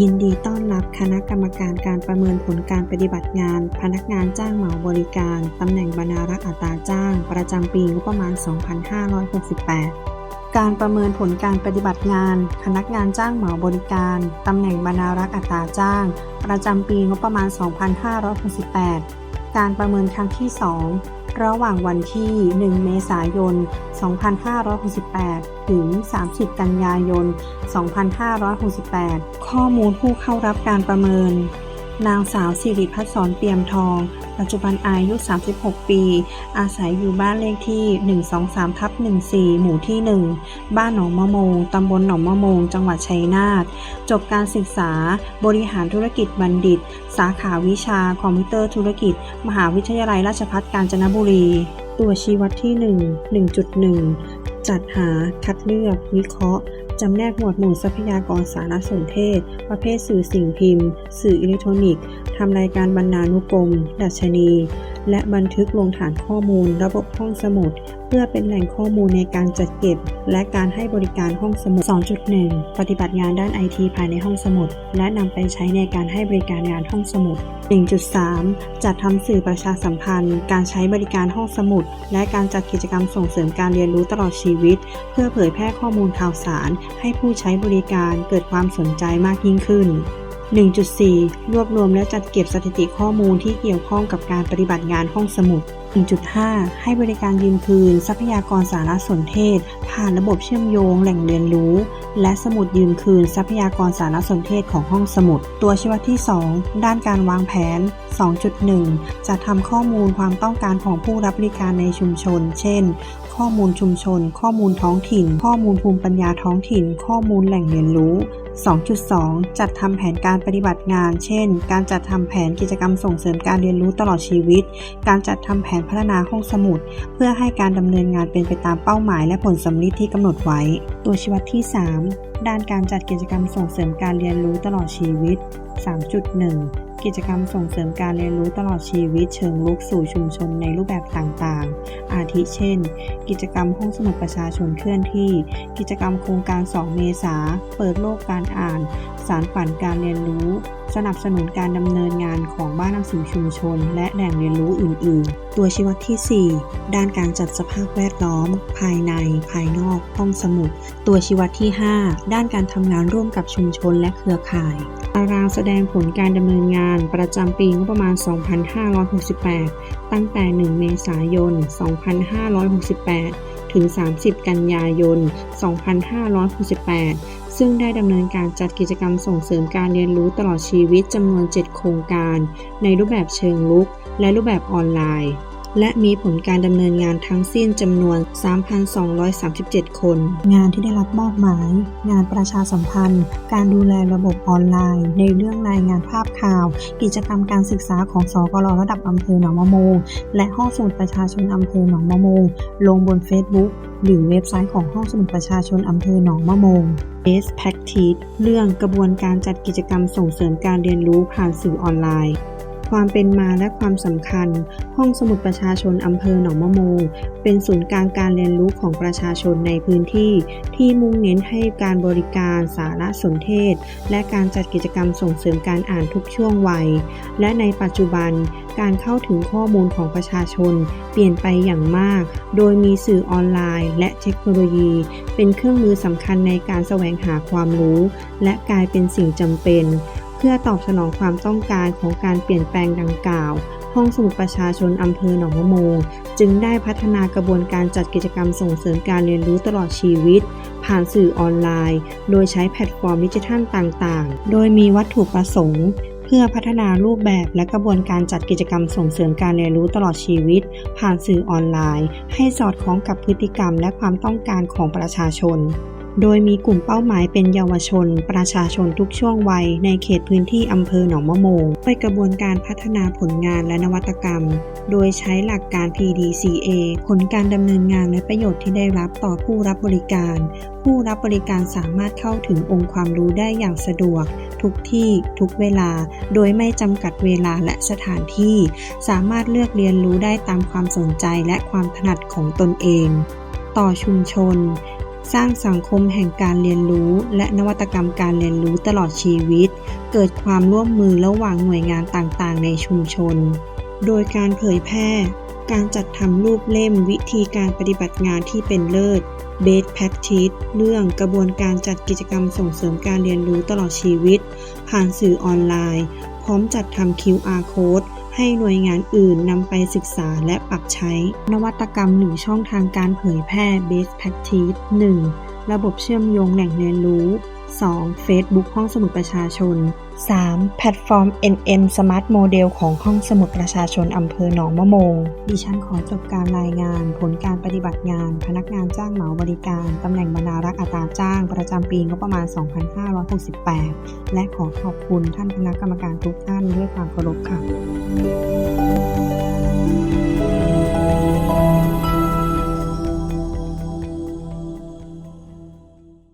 ยินดีต้อนรับคณะกรรมการการประเมินผลการปฏิบัติงาน พนักงานจ้างเหมาบริการ ตำแหน่งบรรณารักษ์อัตราจ้าง ประจำปีงบประมาณ 2568 การประเมินผลการปฏิบัติงาน พนักงานจ้างเหมาบริการ ตำแหน่งบรรณารักษ์อัตราจ้าง ประจำปีงบประมาณ 2568 การประเมินครั้งที่ 2 ระหว่างวันที่ 1 เมษายน 2568 ถึง 30 กันยายน 2568 ข้อมูลผู้เข้ารับการประเมิน นางสาวสิริพัฒน์สอนเปี่ยมทอง ปัจจุบันอายุ 36 ปี อาศัยอยู่บ้านเลขที่ 123 ทับ 14 หมู่ที่ 1 บ้านหนองมะโมง ตำบลหนองมะโมง จังหวัดชัยนาท จบการศึกษา บริหารธุรกิจบัณฑิต สาขาวิชาคอมพิวเตอร์ธุรกิจ มหาวิทยาลัยราชภัฏกาญจนบุรี ตัวชี้วัดที่ 1 1.1 จัดหา คัดเลือก วิเคราะห์ จำแนกหมวดหมู่ทรัพยากรสารสนเทศ ประเภทสื่อสิ่งพิมพ์ สื่ออิเล็กทรอนิกส์ทำรายการบรรณานุกรม ดัชนี และบันทึกลงฐานข้อมูล ระบบห้องสมุด เพื่อเป็นแหล่งข้อมูลในการจัดเก็บ และการให้บริการห้องสมุด 2.1 ปฏิบัติงานด้านไอทีภายในห้องสมุด และนำไปใช้ในการให้บริการงานห้องสมุด 1.3 จัดทำสื่อประชาสัมพันธ์ การใช้บริการห้องสมุด และการจัดกิจกรรมส่งเสริมการเรียนรู้ตลอดชีวิต เพื่อเผยแพร่ข้อมูลข่าวสาร ให้ผู้ใช้บริการเกิดความสนใจมากยิ่งขึ้น 1.4 รวบรวมและจัดเก็บสถิติข้อมูลที่เกี่ยวข้องกับการปฏิบัติงานห้องสมุด 1.5 ให้บริการยืมคืน ทรัพยากรสารสนเทศ ผ่านระบบเชื่อมโยงแหล่งเรียนรู้ และสมุดยืมคืน ทรัพยากรสารสนเทศของห้องสมุด ตัวชี้วัดที่ 2 ด้านการวางแผน 2.1 จะทำข้อมูลความต้องการของผู้รับบริการในชุมชน เช่น ข้อมูลชุมชน ข้อมูลท้องถิ่น ข้อมูลภูมิปัญญาท้องถิ่น ข้อมูลแหล่งเรียนรู้ 2.2 จัดทำแผนการปฏิบัติงาน เช่น การจัดทำแผนกิจกรรมส่งเสริมการเรียนรู้ตลอดชีวิต การจัดทำแผนพัฒนาห้องสมุด เพื่อให้การดำเนินงานเป็นไปตามเป้าหมาย และผลสำลิดที่กำหนดไว้ ตัวชี้วัดที่ 3 ด้านการจัดกิจกรรมส่งเสริมการเรียนรู้ตลอดชีวิต 3.1 กิจกรรมส่งเสริมการเรียนรู้ตลอดชีวิตเชิงลุกสู่ชุมชนในรูปแบบต่างๆ อาทิเช่น กิจกรรมห้องสมุดประชาชนเคลื่อนที่ กิจกรรมโครงการ 2 เมษา เปิดโลกการอ่าน สารฝันการเรียนรู้ สนับสนุนการดำเนินงานของบ้านหนังสือชุมชน และแหล่งเรียนรู้อื่น ๆ ตัวชี้วัดที่ 4 ด้านการจัดสภาพแวดล้อม ภายใน ภายนอก ห้องสมุด ตัวชี้วัดที่ 5 ด้านการทำงานร่วมกับชุมชนและเครือข่ายารางแสดงผลการดำเนินงานประจำปีงบประมาณ 2568 ตั้งแต่ 1 เมษายน 2568 ถึง 30 กันยายน 2568 ซึ่งได้ดำเนินการจัดกิจกรรมส่งเสริมการเรียนรู้ตลอดชีวิตจำนวน 7 โครงการ ในรูปแบบเชิงลุก และรูปแบบออนไลน์ และมีผลการดำเนินงานทั้งสิ้นจำนวน 3,237 คน งานที่ได้รับมอบหมาย งานประชาสัมพันธ์ การดูแลระบบออนไลน์ ในเรื่องรายงานภาพข่าว กิจกรรมการศึกษาของสกลระดับอำเภอหนองมะโมงและห้องสมุดประชาชนอำเภอหนองมะโมงลงบน Facebook หรือเว็บไซต์ของห้องสมุดประชาชนอำเภอหนองมะโมง Best Practice เรื่องกระบวนการจัดกิจกรรมส่งเสริมการเรียนรู้ผ่านสื่อออนไลน์ ความเป็นมาและความสำคัญ ห้องสมุดประชาชนอำเภอหนองมะโมง เป็นศูนย์กลางการเรียนรู้ของประชาชนในพื้นที่ ที่มุ่งเน้นให้การบริการสารสนเทศ และการจัดกิจกรรมส่งเสริมการอ่านทุกช่วงวัย และในปัจจุบันการเข้าถึงข้อมูลของประชาชน เปลี่ยนไปอย่างมาก โดยมีสื่อออนไลน์ และเทคโนโลยี เป็นเครื่องมือสำคัญในการแสวงหาความรู้ และกลายเป็นสิ่งจำเป็น เพื่อตอบสนองความต้องการของการเปลี่ยนแปลงดังกล่าว ห้องสมุดประชาชนอำเภอหนองมะโมง จึงได้พัฒนากระบวนการจัดกิจกรรมส่งเสริมการเรียนรู้ตลอดชีวิต ผ่านสื่อออนไลน์ โดยใช้แพลตฟอร์มดิจิทัลต่างๆ โดยมีวัตถุประสงค์เพื่อพัฒนารูปแบบและกระบวนการจัดกิจกรรมส่งเสริมการเรียนรู้ตลอดชีวิต ผ่านสื่อออนไลน์ ให้สอดคล้องกับพฤติกรรมและความต้องการของประชาชน โดยมีกลุ่มเป้าหมายเป็นเยาวชน ประชาชนทุกช่วงวัย ในเขตพื้นที่อำเภอหนองมะโมงด้วยกระบวนการพัฒนาผลงานและนวัตกรรม โดยใช้หลักการ PDCA ผลการดำเนินงานและประโยชน์ที่ได้รับต่อผู้รับบริการ ผู้รับบริการสามารถเข้าถึงองค์ความรู้ได้อย่างสะดวก ทุกที่ทุกเวลา โดยไม่จำกัดเวลาและสถานที่ สามารถเลือกเรียนรู้ได้ตามความสนใจและความถนัดของตนเอง ต่อชุมชน สร้างสังคมแห่งการเรียนรู้ และนวัตกรรมการเรียนรู้ตลอดชีวิต เกิดความร่วมมือระหว่างหน่วยงานต่างๆ ในชุมชน โดยการเผยแพร่ การจัดทำรูปเล่มวิธีการปฏิบัติงานที่เป็นเลิศ Best Practice เรื่องกระบวนการจัดกิจกรรมส่งเสริมการเรียนรู้ตลอดชีวิต ผ่านสื่อออนไลน์ พร้อมจัดทำ QR Code ให้หน่วยงานอื่นนำไปศึกษาและปรับใช้ นวัตกรรมหนึ่งช่องทางการเผยแพร่ Best Practice 1. ระบบเชื่อมโยงแหล่งเรียนรู้ 2. Facebook ห้องสมุดประชาชน 3. แพลตฟอร์ม NM Smart Model ของห้องสมุดประชาชนอำเภอหนองมะโมง ดิฉันขอจบการรายงาน ผลการปฏิบัติงาน พนักงานจ้างเหมาบริการ ตำแหน่งบรรณารักษ์อัตราจ้าง ประจำปีงบประมาณ 2568 และขอขอบคุณท่านคณะกรรมการทุกท่านด้วยความเคารพค่ะ